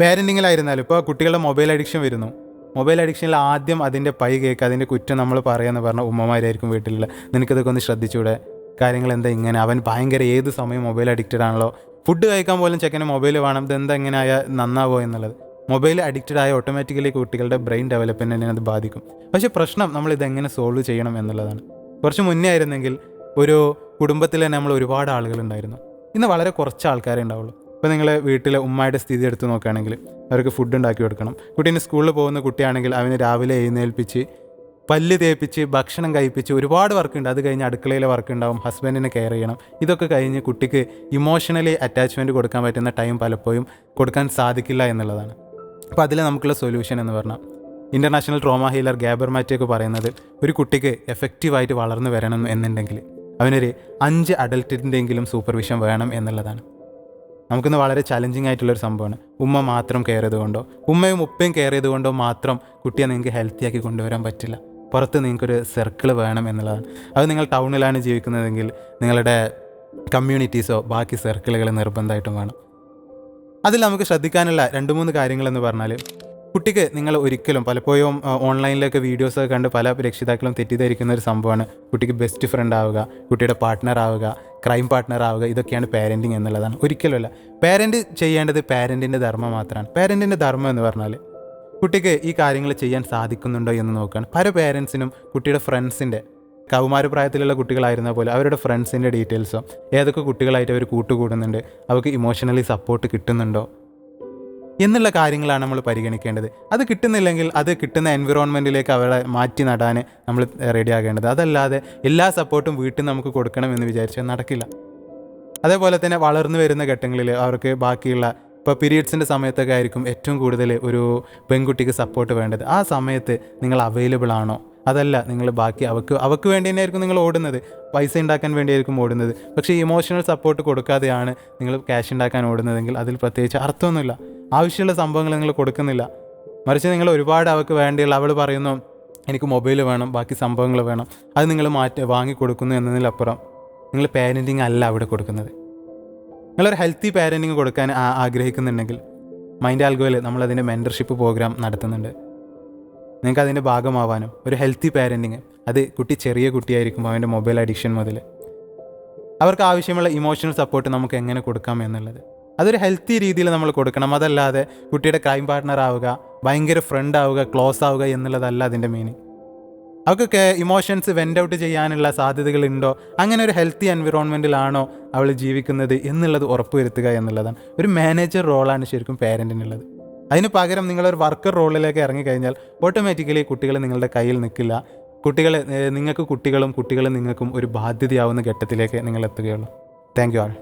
പാരന്റിങ്ങിലായിരുന്നാലും ഇപ്പോൾ കുട്ടികളുടെ mobile addiction വരുന്നു. മൊബൈൽ അഡിക്ഷനിൽ ആദ്യം അതിന്റെ പൈ കേൾക്കുക അതിന്റെ കുറ്റം നമ്മൾ പറയാമെന്ന് പറഞ്ഞാൽ ഉമ്മമാരായിരിക്കും വീട്ടിലുള്ള. നിനക്കിതൊക്കെ ഒന്ന് ശ്രദ്ധിച്ചൂടെ? കാര്യങ്ങൾ എന്താ ഇങ്ങനെ? അവൻ ഭയങ്കര ഏത് സമയം മൊബൈൽ അഡിക്റ്റഡ് ആണല്ലോ? ഫുഡ് കഴിക്കാൻ പോലും ചെക്കന് മൊബൈൽ വേണം. ഇതെന്താ ഇങ്ങനെ ആയാൽ നന്നാവോ എന്നുള്ളത്. മൊബൈൽ അഡിക്റ്റഡ് ആയ ഓട്ടോമാറ്റിക്കലി കുട്ടികളുടെ ബ്രെയിൻ ഡെവലപ്മെന്റിനെ അത് ബാധിക്കും. പക്ഷേ പ്രശ്നം നമ്മൾ ഇതെങ്ങനെ സോൾവ് ചെയ്യണം എന്നുള്ളതാണ്. കുറച്ച് മുന്നേ ആയിരുന്നെങ്കിൽ ഒരു കുടുംബത്തിൽ തന്നെ നമ്മൾ ഒരുപാട് ആളുകളുണ്ടായിരുന്നു ഇന്ന് വളരെ കുറച്ച് ആൾക്കാരെ ഉണ്ടാവുള്ളൂ. ഇപ്പോൾ നിങ്ങൾ വീട്ടിലെ ഉമ്മയുടെ സ്ഥിതി എടുത്ത് നോക്കുകയാണെങ്കിൽ അവർക്ക് ഫുഡ് ഉണ്ടാക്കി കൊടുക്കണം. കുട്ടീനെ സ്കൂളിൽ പോകുന്ന കുട്ടിയാണെങ്കിൽ അവന് രാവിലെ എഴുന്നേൽപ്പിച്ച് പല്ല് തേപ്പിച്ച് ഭക്ഷണം കഴിപ്പിച്ച് ഒരുപാട് വർക്ക് ഉണ്ട്. അത് കഴിഞ്ഞ് അടുക്കളയിലെ വർക്ക് ഉണ്ടാവും. ഹസ്ബൻഡിനെ കെയർ ചെയ്യണം. ഇതൊക്കെ കഴിഞ്ഞ് കുട്ടിക്ക് ഇമോഷണലി അറ്റാച്ച്മെന്റ് കൊടുക്കാൻ പറ്റുന്ന ടൈം പലപ്പോഴും കൊടുക്കാൻ സാധിക്കില്ല എന്നുള്ളതാണ്. അപ്പോൾ അതിൽ നമുക്കുള്ള സൊല്യൂഷൻ എന്ന് പറഞ്ഞാൽ ഇന്റർനാഷണൽ ട്രോമ ഹീലർ ഗാബർ മാറ്റിയൊക്കെ പറയുന്നത് ഒരു കുട്ടിക്ക് എഫക്റ്റീവായിട്ട് വളർന്നു വരണം എന്നുണ്ടെങ്കിൽ അവനൊരു അഞ്ച് അഡൽട്ടിന്റെങ്കിലും സൂപ്പർവിഷൻ വേണം എന്നുള്ളതാണ്. നമുക്കിന്ന് വളരെ ചലഞ്ചിങ് ആയിട്ടുള്ളൊരു സംഭവമാണ്. ഉമ്മ മാത്രം കെയർ ചെയ്തുകൊണ്ടോ ഉമ്മയും ഉപ്പയും കെയർ ചെയ്തുകൊണ്ടോ മാത്രം കുട്ടിയെ നിങ്ങൾക്ക് ഹെൽത്തി ആക്കി കൊണ്ടുവരാൻ പറ്റില്ല. പുറത്ത് നിങ്ങൾക്കൊരു സർക്കിൾ വേണം എന്നുള്ളതാണ്. അത് നിങ്ങൾ ടൗണിലാണ് ജീവിക്കുന്നതെങ്കിൽ നിങ്ങളുടെ കമ്മ്യൂണിറ്റീസോ ബാക്കി സർക്കിളുകൾ നിർബന്ധമായിട്ടും വേണം. അതിൽ നമുക്ക് ശ്രദ്ധിക്കാനുള്ള രണ്ട് മൂന്ന് കാര്യങ്ങളെന്ന് പറഞ്ഞാൽ കുട്ടിക്ക് നിങ്ങൾ ഒരിക്കലും പലപ്പോഴും ഓൺലൈനിലൊക്കെ വീഡിയോസൊക്കെ കണ്ട് പല രക്ഷിതാക്കളും തെറ്റിദ്ധരിക്കുന്ന ഒരു സംഭവമാണ്. കുട്ടിക്ക് ബെസ്റ്റ് ഫ്രണ്ട് ആവുക കുട്ടിയുടെ പാർട്ട്ണർ ആവുക ക്രൈം പാർട്ട്ണർ ആവുക ഇതൊക്കെയാണ് പാരന്റിങ് എന്നുള്ളതാണ്. ഒരിക്കലുമല്ല. പാരന്റ് ചെയ്യേണ്ടത് പാരന്റിന്റെ ധർമ്മം മാത്രമാണ്. പാരന്റിന്റെ ധർമ്മം എന്ന് പറഞ്ഞാൽ കുട്ടിക്ക് ഈ കാര്യങ്ങൾ ചെയ്യാൻ സാധിക്കുന്നുണ്ടോ എന്ന് നോക്കുകയാണ് പല പേരൻസിനും കുട്ടിയുടെ ഫ്രണ്ട്സിന്റെ കൗമാരപ്രായത്തിലുള്ള കുട്ടികളായിരുന്ന പോലെ അവരുടെ ഫ്രണ്ട്സിന്റെ ഡീറ്റെയിൽസോ ഏതൊക്കെ കുട്ടികളായിട്ട് അവർ കൂട്ടുകൂടുന്നുണ്ട് അവർക്ക് ഇമോഷണലി സപ്പോർട്ട് കിട്ടുന്നുണ്ടോ എന്നുള്ള കാര്യങ്ങളാണ് നമ്മൾ പരിഗണിക്കേണ്ടത്. അത് കിട്ടുന്നില്ലെങ്കിൽ അത് കിട്ടുന്ന എൻവിറോൺമെന്റിലേക്ക് അവരെ മാറ്റി നടാൻ നമ്മൾ റെഡി ആകേണ്ടത് അതല്ലാതെ എല്ലാ സപ്പോർട്ടും വീട്ടിൽ നമുക്ക് കൊടുക്കണം എന്ന് വിചാരിച്ചാൽ നടക്കില്ല. അതേപോലെ തന്നെ വളർന്നു വരുന്ന ഘട്ടങ്ങളിൽ അവർക്ക് ബാക്കിയുള്ള ഇപ്പോൾ പീരീഡ്സിന്റെ സമയത്തൊക്കെ ആയിരിക്കും ഏറ്റവും കൂടുതൽ ഒരു പെൺകുട്ടിക്ക് സപ്പോർട്ട് വേണ്ടത്. ആ സമയത്ത് നിങ്ങൾ അവൈലബിൾ ആണോ? അതല്ല നിങ്ങൾ ബാക്കി അവക്ക് അവക്ക് വേണ്ടി തന്നെയായിരിക്കും നിങ്ങൾ ഓടുന്നത്. പൈസ ഉണ്ടാക്കാൻ വേണ്ടിയായിരിക്കും ഓടുന്നത്. പക്ഷേ ഇമോഷണൽ സപ്പോർട്ട് കൊടുക്കാതെയാണ് നിങ്ങൾ ക്യാഷ് ഉണ്ടാക്കാൻ ഓടുന്നതെങ്കിൽ അതിൽ പ്രത്യേകിച്ച് അർത്ഥമൊന്നുമില്ല. ആവശ്യമുള്ള സംഭവങ്ങൾ നിങ്ങൾ കൊടുക്കുന്നില്ല. മറിച്ച് നിങ്ങൾ ഒരുപാട് അവൾക്ക് വേണ്ടിയുള്ള അവൾ പറയുന്നു എനിക്ക് മൊബൈൽ വേണം ബാക്കി സംഭവങ്ങൾ വേണം. അത് നിങ്ങൾ മാറ്റി വാങ്ങിക്കൊടുക്കുന്നു എന്നതിലപ്പുറം നിങ്ങൾ പാരന്റിങ് അല്ല അവിടെ കൊടുക്കുന്നത്. നിങ്ങളൊരു ഹെൽത്തി പാരന്റിങ് കൊടുക്കാൻ ആഗ്രഹിക്കുന്നുണ്ടെങ്കിൽ മൈൻഡ് ആൽഗോയിൽ നമ്മളതിന്റെ മെന്റർഷിപ്പ് പ്രോഗ്രാം നടത്തുന്നുണ്ട്. നിങ്ങൾക്ക് അതിന്റെ ഭാഗമാവാനും ഒരു ഹെൽത്തി പാരന്റിങ് അത് കുട്ടി ചെറിയ കുട്ടിയായിരിക്കും അവന്റെ മൊബൈൽ അഡിക്ഷൻ മുതൽ അവർക്ക് ആവശ്യമുള്ള ഇമോഷണൽ സപ്പോർട്ട് നമുക്ക് എങ്ങനെ കൊടുക്കാം എന്നുള്ളത്. അതൊരു ഹെൽത്തി രീതിയിൽ നമ്മൾ കൊടുക്കണം. അതല്ലാതെ കുട്ടിയുടെ ക്രൈം പാർട്ട്ണർ ആവുക ഭയങ്കര ഫ്രണ്ട് ആവുക ക്ലോസ് ആവുക എന്നുള്ളതല്ല അതിന്റെ മീനിങ് അവൾക്കൊക്കെ ഇമോഷൻസ് വെന്റ് ഔട്ട് ചെയ്യാനുള്ള സാധ്യതകളുണ്ടോ അങ്ങനെ ഒരു ഹെൽത്തി എൻവിറോൺമെന്റിലാണോ അവൾ ജീവിക്കുന്നത് എന്നുള്ളത് ഉറപ്പുവരുത്തുക എന്നുള്ളതാണ്. ഒരു മാനേജർ റോളാണ് ശരിക്കും പേരന്റിനുള്ളത് അതിന് പകരം നിങ്ങളൊരു വർക്കർ റോളിലേക്ക് ഇറങ്ങിക്കഴിഞ്ഞാൽ ഓട്ടോമാറ്റിക്കലി കുട്ടികൾ നിങ്ങളുടെ കയ്യിൽ നിൽക്കില്ല. കുട്ടികൾ നിങ്ങൾക്ക് കുട്ടികളും കുട്ടികൾ നിങ്ങൾക്കും ഒരു ബാധ്യതയാവുന്ന ഘട്ടത്തിലേക്ക് നിങ്ങൾ എത്തുകയുള്ളൂ. Thank you all